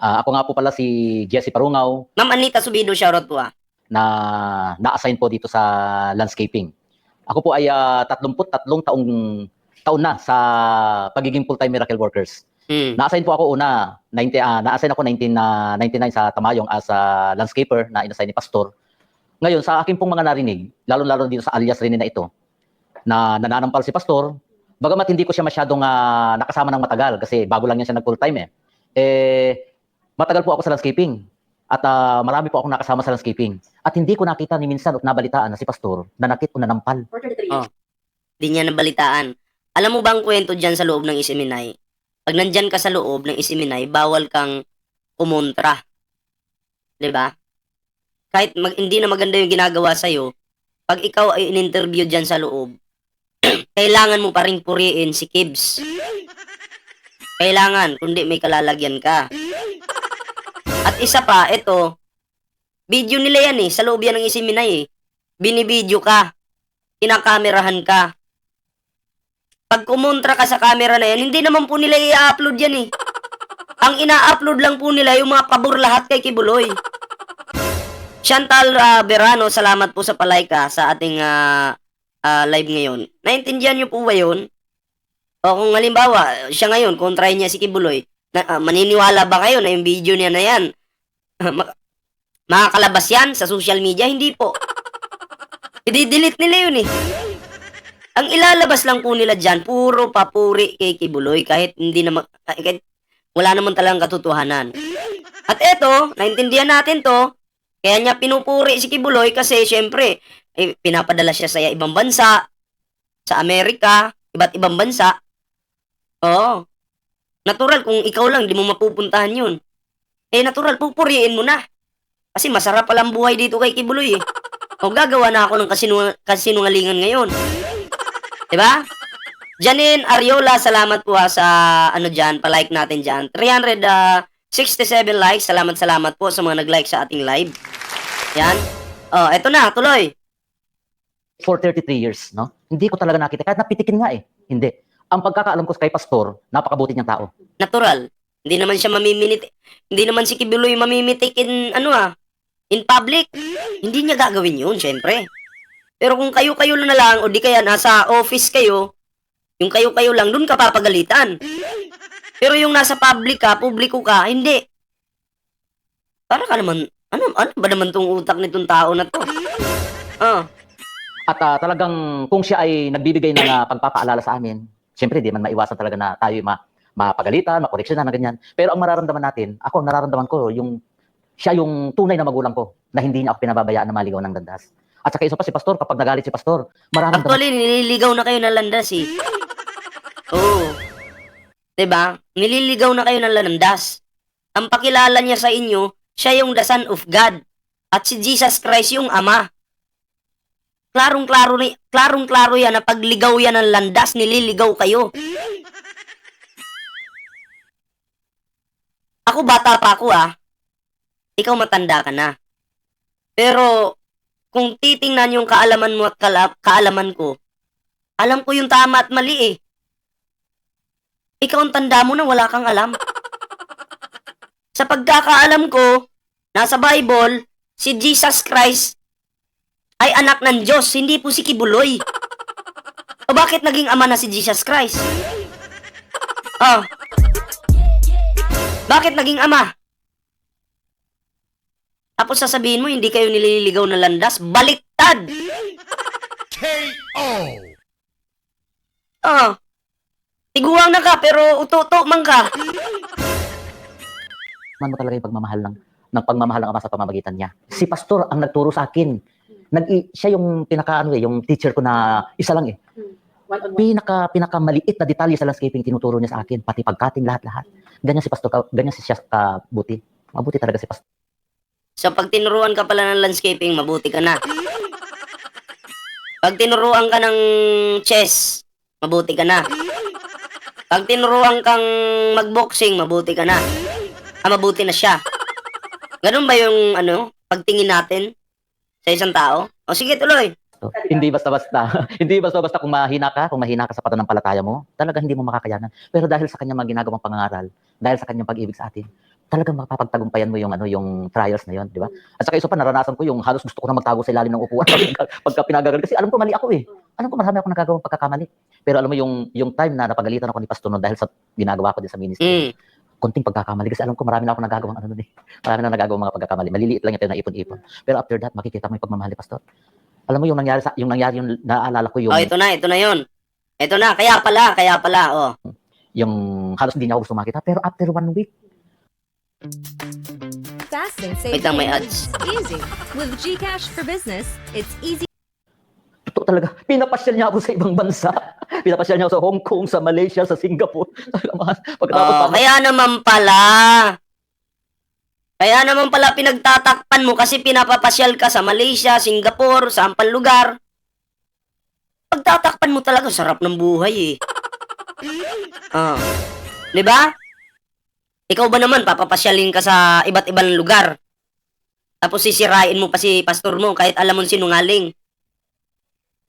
Ah, ako nga po pala si Jesse Parungaw Ma'am Anita Subido, shoutout po ah. na na-assign po dito sa landscaping. Ako po ay ah, 33 taong taon na sa pagiging full-time miracle workers. Hmm. Na-assign po ako una, 90, ah, na-assign ako 1999 sa Tamayong as a landscaper na inassign ni Pastor. Ngayon, sa akin pong mga narinig, lalo-lalo dito sa alias rin na ito, na nananampal si Pastor, bagamat hindi ko siya masyadong ah, nakasama ng matagal kasi bago lang yan siya nag full-time eh. Eh, matagal po ako sa landscaping. At ah, marami po akong nakasama sa landscaping. At hindi ko nakita ni minsan at nabalitaan na si Pastor nanakit o nanampal. Oh. Di niya nabalitaan. Alam mo ba ang kwento dyan sa loob ng Isiminay? Pag nandyan ka sa loob ng Isiminay, bawal kang kumontra. 'Di ba? Kahit mag, hindi na maganda yung ginagawa sa'yo, pag ikaw ay in-interview dyan sa loob, kailangan mo pa rin puriin si Kibbs. Kailangan, kundi may kalalagyan ka. Isa pa, ito, video nila yan eh, sa loob yan ng Isiminay eh. Binibideo ka, kinakamerahan ka. Pag kumontra ka sa camera na yan, hindi naman po nila i-upload yan eh. Ang ina-upload lang po nila yung mga pabor lahat kay Kibuloy. Chantal ah, Verano, salamat po sa palayka sa ating ah, ah, live ngayon. Naintindihan niyo po ba yun? O kung halimbawa, siya ngayon, kontrahin niya si Kibuloy, na, ah, maniniwala ba kayo na yung video niya na yan? ma- makakalabas yan sa social media? Hindi po. I-delete nila yun eh. Ang ilalabas lang po nila dyan, puro papuri kay Kibuloy kahit hindi naman, kahit wala naman talagang katotohanan. At eto, naintindihan natin to, kaya niya pinupuri si Kibuloy kasi syempre, eh, pinapadala siya sa ibang bansa, sa Amerika, iba't ibang bansa. Oo. Natural, kung ikaw lang, di mo mapupuntahan yun. Eh, natural, pupuriin mo na. Kasi masarap palang buhay dito kay Kibuloy eh. O gagawa na ako ng kasinu- kasinungalingan ngayon. 'Di ba? Janine Ariola, salamat po ha sa ano diyan, pa-like natin diyan. 367 likes. Salamat salamat po sa mga nag-like sa ating live. Yan. Oh, eto na, tuloy. For 33 years, no? Hindi ko talaga nakita. Kahit napitikin nga eh. Hindi. Ang pagkakaalam ko kay Pastor, napakabuti niyang tao. Natural. Hindi naman siya mamiminit. Hindi naman si Kibuloy mamimitik in ano ah, in public. Hindi niya gagawin 'yun, syempre. Pero kung kayo-kayo na lang o di kaya nasa office kayo, yung kayo-kayo lang, dun ka papagalitan. Pero yung nasa public ka, publiko ka, hindi. Para ka naman, ano, ano ba naman tong utak nitong tao na to? Ah, At ah, talagang kung siya ay nagbibigay ng ah, pagpapaalala sa amin, siyempre di man maiwasan talaga na tayo ma mapagalitan, makoreksyonan na ganyan. Pero ang mararamdaman natin, ako nararamdaman ko, yung siya yung tunay na magulang ko na hindi niya ako pinababayaan na maligaw ng landas. At saka isa pa si Pastor, kapag nagalit si Pastor, mararamdaman Actually, nililigaw na kayo ng landas eh. Oo. 'Di ba? Nililigaw na kayo ng landas. Ang pakilala niya sa inyo, siya yung the son of God. At si Jesus Christ yung ama. Klarong-klaro klarong-klaro yan na pagligaw yan ng landas, nililigaw kayo. Ako bata pa ako ah. Ikaw matanda ka na. Pero kung titingnan yung kaalaman mo at kala- kaalaman ko, alam ko yung tama at mali eh. Ikaw ang tanda mo na wala kang alam. Sa pagkakaalam ko, nasa Bible, si Jesus Christ ay anak ng Diyos, hindi po si Kibuloy. O bakit naging ama na si Jesus Christ? Oh. Bakit naging ama? Tapos sasabihin mo, hindi kayo nililigaw na landas? Baliktad! KO. Oh. Tiguang na ka, pero uto-uto man ka. mo talaga yung pagmamahal ng, ng pagmamahal ng Ama sa pamamagitan niya. Si Pastor ang nagturo sa akin. Nag, siya yung pinaka ano eh, yung teacher ko na isa lang eh. One on one. Pinaka pinaka maliit na detalye sa landscaping tinuturo niya sa akin, pati pagkating lahat-lahat. Ganyan si Pastor, ka- ganyan si siya kabuti. Mabuti talaga si Pastor. So, pag tinuruan ka pala ng landscaping, mabuti ka na. Pag tinuruan ka ng chess, mabuti ka na. Pag tinuruan kang magboxing, mabuti ka na. Ah, mabuti na siya. Ganun ba yung, ano, pagtingin natin sa isang tao? O sige, tuloy. Hindi basta-basta. hindi basta-basta kung mahina ka, kung mahina ka sa pananampalataya mo, talaga hindi mo makakayanan. Pero dahil sa kanyang mga ginagawang pangangaral, dahil sa kanyang pag-ibig sa atin, talagang mapapagtagumpayan mo yung ano yung trials na yon, di ba? At saka isa pa naranasan ko yung halos gusto ko na magtago sa ilalim ng upuan pagka, pagka pinagagal kasi alam ko mali ako eh. Alam ko marami ako nagagawang pagkakamali. Pero alam mo yung yung time na napagalitan ako ni Pastor noon dahil sa ginagawa ko din sa ministry. Mm. Konting pagkakamali kasi alam ko marami na ako nagagawang ano nun eh. Marami na nagagawang mga pagkakamali. Maliliit lang yung pero naipon-ipon. Pero after that makikita mo yung pagmamahal ni Pastor. Alam mo yung nangyari sa yung nangyari yung naaalala ko yung Oh, ito na, ito na yon. Ito na, kaya pala, kaya pala, oh. yung halos hindi niya ako gusto makita pero after one week Fast and safe Wait lang, may payments. ads. Easy. With Gcash for Business, it's easy Totoo talaga. Pinapasyal niya ako sa ibang bansa. Pinapasyal niya ako sa Hong Kong, sa Malaysia, sa Singapore. Pagkatapos Oh, pa, kaya naman pala. Kaya naman pala pinagtatakpan mo kasi pinapapasyal ka sa Malaysia, Singapore, sa ampang lugar. Pagtatakpan mo talaga, sarap ng buhay eh. Oh. 'Di ba? Ikaw ba naman papapasyalin ka sa iba't ibang lugar? Tapos sisirain mo pa si pastor mo kahit alam mo sinungaling.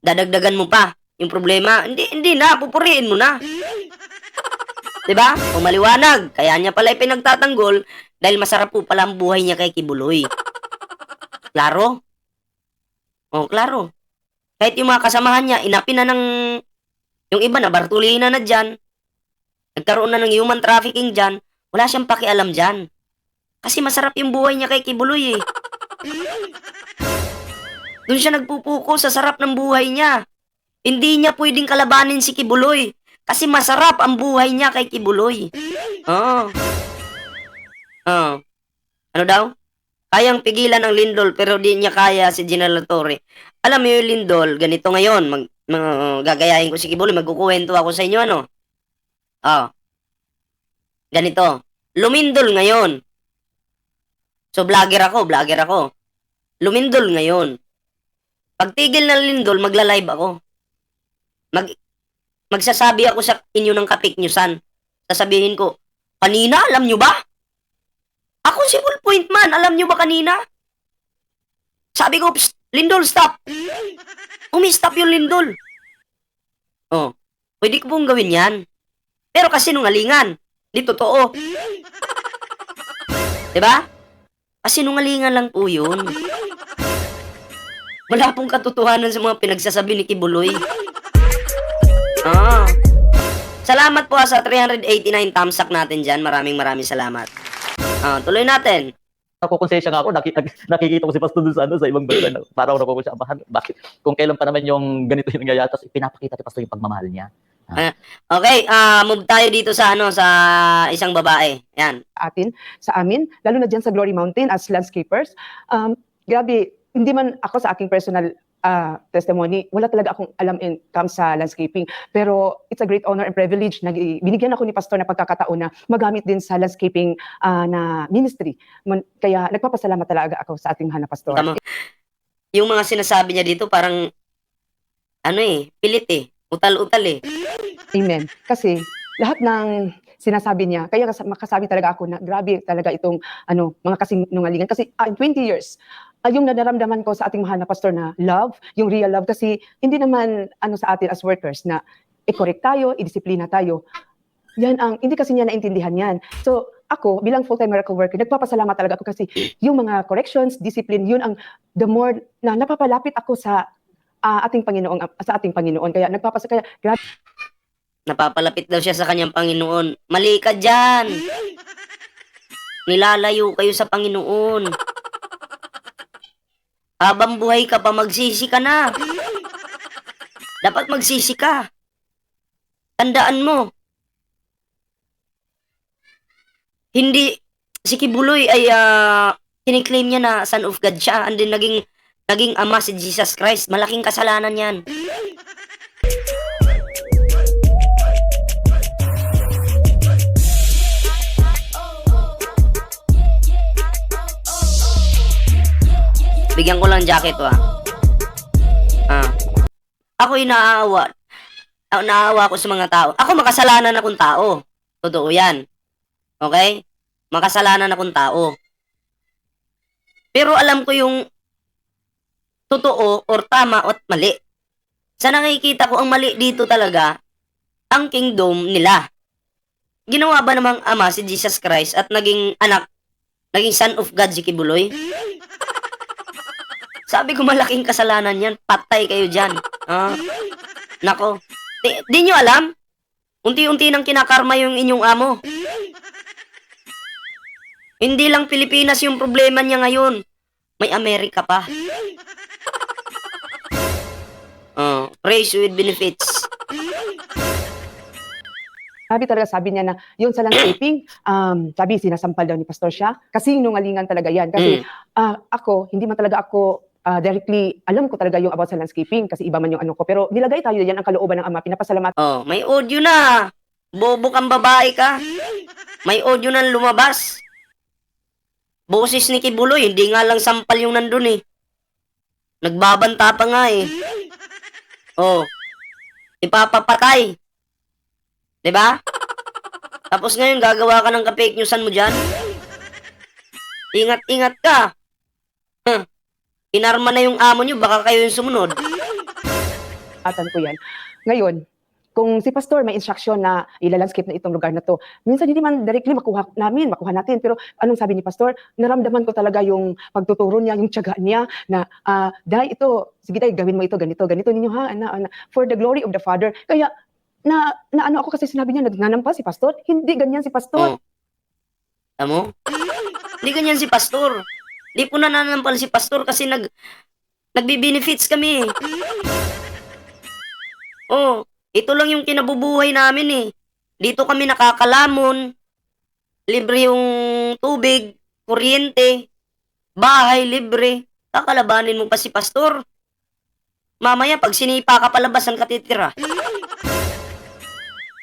Dadagdagan mo pa yung problema. Hindi hindi na, pupuriin mo na. 'Di ba? O maliwanag, kaya niya pala pinagtatanggol dahil masarap po pala ang buhay niya kay Kibuloy. Klaro? Oh, klaro. Kahit yung mga kasamahan niya, inapi na ng yung iba na Bartolina na dyan. Nagkaroon na ng human trafficking dyan. Wala siyang pakialam dyan. Kasi masarap yung buhay niya kay Kibuloy eh. Doon siya nagpupuko sa sarap ng buhay niya. Hindi niya pwedeng kalabanin si Kibuloy. Kasi masarap ang buhay niya kay Kibuloy. Oo. Oo. Ano daw? Kayang pigilan ang Lindol pero di niya kaya si General Torre. Alam mo yung Lindol, ganito ngayon. Mag, mag- gagayahin ko si Kibuloy. Magkukuwento ako sa inyo, ano? Oh. Ganito. Lumindol ngayon. So, vlogger ako, vlogger ako. Lumindol ngayon. Pagtigil ng lindol, magla-live ako. Mag, magsasabi ako sa inyo ng kapiknyusan. Sasabihin ko, kanina, alam nyo ba? Ako si Full Point Man, alam nyo ba kanina? Sabi ko, "Psst, Lindol, stop! Umi-stop yung Lindol. Oh, pwede ko pong gawin yan. Pero kasi nungalingan. Di totoo. Diba? Kasi nungalingan lang po yun. Wala pong katotohanan sa mga pinagsasabi ni Kibuloy. Ah. Salamat po ah, sa 389 thumbs up natin dyan. Maraming maraming salamat. Ah, tuloy natin. nakukonsensya nga ako, naki- naki- nakikita ko si Pastor dun sa, ano, sa ibang bansa. na Parang ako nakukonsensya, "Abahan, bakit? Kung kailan pa naman yung ganito yung nangyayari, tapos pinapakita ni Pastor yung pagmamahal niya. Okay, ah move tayo dito sa ano sa isang babae. Yan. atin, sa amin, lalo na dyan sa Glory Mountain as landscapers. Um, grabe, hindi man ako sa aking personal ah, testimony, wala talaga akong alam in comes sa landscaping. Pero it's a great honor and privilege na binigyan ako ni Pastor na pagkakataon na magamit din sa landscaping ah, na ministry. Kaya nagpapasalamat talaga ako sa ating mahal na Pastor. Tama. Yung mga sinasabi niya dito parang ano eh, pilit eh. Utal-utal eh. Amen. Kasi lahat ng sinasabi niya, kaya kas- makasabi talaga ako na grabe talaga itong ano, mga kasinungalingan. Kasi ah, in 20 years, ah, yung nadaramdaman ko sa ating mahal na pastor na love, yung real love, kasi hindi naman ano sa atin as workers na i-correct tayo, i-disiplina tayo. Yan ang, hindi kasi niya naintindihan yan. So, ako, bilang full-time miracle worker, nagpapasalamat talaga ako kasi yung mga corrections, discipline, yun ang the more na napapalapit ako sa ah, ating Panginoon, sa ating Panginoon. Kaya nagpapasa, kaya grabe Napapalapit daw siya sa kanyang Panginoon. Mali ka dyan. Nilalayo kayo sa Panginoon. Habang buhay ka pa, magsisi ka na. Dapat magsisi ka. Tandaan mo. Hindi, si Kibuloy ay uh, kiniklaim niya na son of God siya and then naging, naging ama si Jesus Christ. Malaking kasalanan yan. Bigyan ko lang jacket to ah. Ah. Ako inaawa. Ako naawa ako sa mga tao. Ako makasalanan akong tao. Totoo yan. Okay? Makasalanan akong tao. Pero alam ko yung totoo or tama at mali. Sa nakikita ko ang mali dito talaga, ang kingdom nila. Ginawa ba namang ama si Jesus Christ at naging anak naging son of God si Kibuloy? Sabi ko malaking kasalanan yan. Patay kayo dyan. Ah, nako. Di, di nyo alam? Unti-unti nang kinakarma yung inyong amo. Hindi lang Pilipinas yung problema niya ngayon. May Amerika pa. Oh, praise with benefits. Sabi talaga, sabi niya na, yun sa landscaping, um, sabi, sinasampal daw ni Pastor siya. Kasi nungalingan talaga yan. Kasi Mm. ah, ako, hindi man talaga ako ah, directly, alam ko talaga yung about sa landscaping kasi iba man yung ano ko. Pero nilagay tayo yan ang kalooban ng Ama. Pinapasalamat Oh, may audio na. Bobo kang babae ka. May audio na lumabas. Boses ni Kibuloy, hindi nga lang sampal yung nandun eh. Nagbabanta pa nga eh. Oh. Ipapapatay. 'Di ba? Tapos ngayon gagawa ka ng ka-fake newsan mo diyan. Ingat-ingat ka. Huh. Inarma na yung amo nyo, baka kayo yung sumunod. atan ko yan. Ngayon, kung si Pastor may instruction na ilalandscape na itong lugar na to, minsan hindi man directly makuha namin, makuha natin. Pero anong sabi ni Pastor? Naramdaman ko talaga yung pagtuturo niya, yung tiyaga niya na, ah, dahil ito, sige dahil gawin mo ito, ganito, ganito ninyo ha, na, na, for the glory of the Father. Kaya, na, na ano ako kasi sinabi niya, nagnanampa si Pastor. Hindi ganyan si Pastor. Oh. Alam mo? Hindi ganyan si Pastor. Hindi po nananampal si Pastor kasi nag nagbi-benefits kami. Oh, ito lang yung kinabubuhay namin eh. Dito kami nakakalamon. Libre yung tubig, kuryente, bahay libre. Kakalabanin mo pa si Pastor. Mamaya, pag sinipa ka palabas, ang katitira.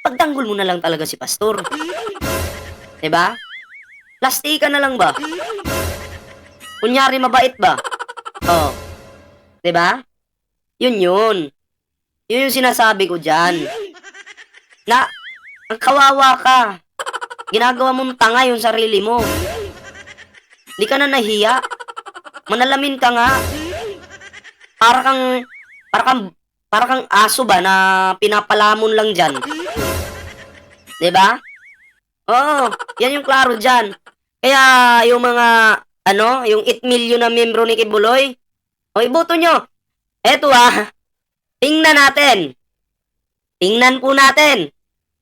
Pagtanggol mo na lang talaga si Pastor. 'Di ba? Plastika na lang ba? Kunyari mabait ba? Oh. 'Di ba? Yun yun. Yun yung sinasabi ko diyan. Na ang kawawa ka. Ginagawa mong tanga yung sarili mo. Di ka na nahiya. Manalamin ka nga. Para kang para kang para kang aso ba na pinapalamon lang diyan. 'Di ba? Oo, yan yung klaro dyan. Kaya yung mga, ano, yung 8 million na membro ni Kibuloy, o iboto nyo. Eto ah, tingnan natin. Tingnan po natin.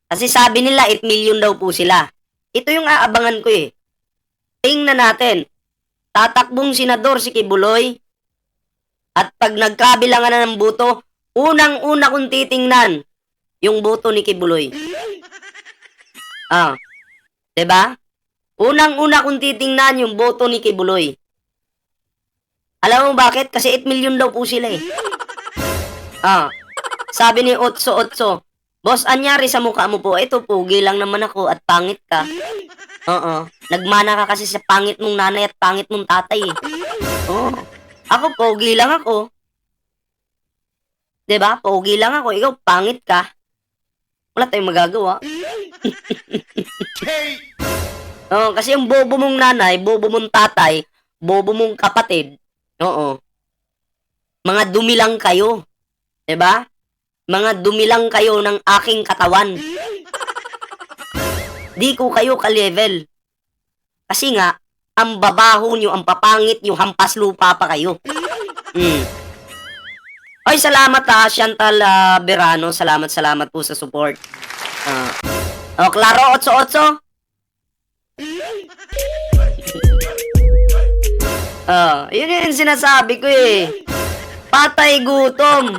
Kasi sabi nila 8 million daw po sila. Ito yung aabangan ko eh. Tingnan natin. Tatakbong senador si Kibuloy. At pag nagkabilangan na ng boto, unang-una kong titingnan yung boto ni Kibuloy. Ah, 'Di ba? Unang-una kong titingnan yung boto ni Kibuloy. Alam mo bakit? Kasi 8 million daw po sila eh. Ah, sabi ni Otso Otso, Boss, anyari sa mukha mo po, ito pugi lang naman ako at pangit ka. Oo, nagmana ka kasi sa pangit mong nanay at pangit mong tatay eh. Oo, ako pogi lang ako. 'Di ba? Pogi lang ako, ikaw pangit ka. Wala tayong magagawa. Oo, kasi yung bobo mong nanay, bobo mong tatay, bobo mong kapatid, oo. Mga dumi lang kayo. 'Di ba? Mga dumi lang kayo ng aking katawan. Di ko kayo ka-level. Kasi nga, ang babaho nyo, ang papangit nyo, hampas lupa pa kayo. Mm. Ay, salamat ha, Chantal ah, Berano. Salamat, salamat po sa support. Ah. oh, Claro, 8-8. Oh, yun yung sinasabi ko eh. Patay gutom.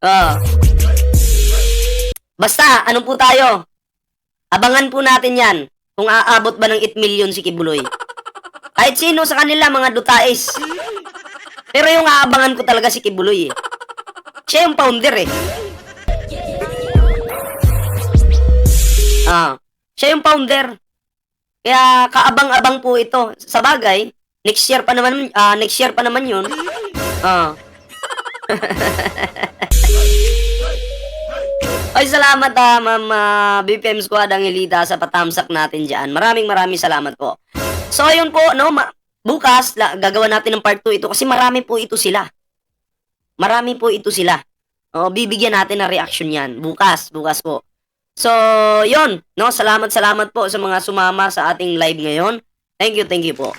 oh. Basta, ano po tayo? Abangan po natin yan. Kung aabot ba ng 8 million si Kibuloy. Kahit sino sa kanila, mga dutais. Pero yung aabangan ko talaga si Kibuloy eh. Siya yung founder eh. Ah, siya yung founder. Kaya kaabang-abang po ito. Sa bagay, next year pa naman ah, next year pa naman 'yun. Ah. Ay, salamat ah, Ma'am ah, BPM Squad Angelita sa patamsak natin diyan. Maraming maraming salamat po. So, ayun po, no, ma- bukas la- gagawa natin ng part 2 ito kasi marami po ito sila. Marami po ito sila. O, bibigyan natin ng reaction yan. Bukas, bukas po. So, yon no? Salamat, salamat po sa mga sumama sa ating live ngayon. Thank you, thank you po.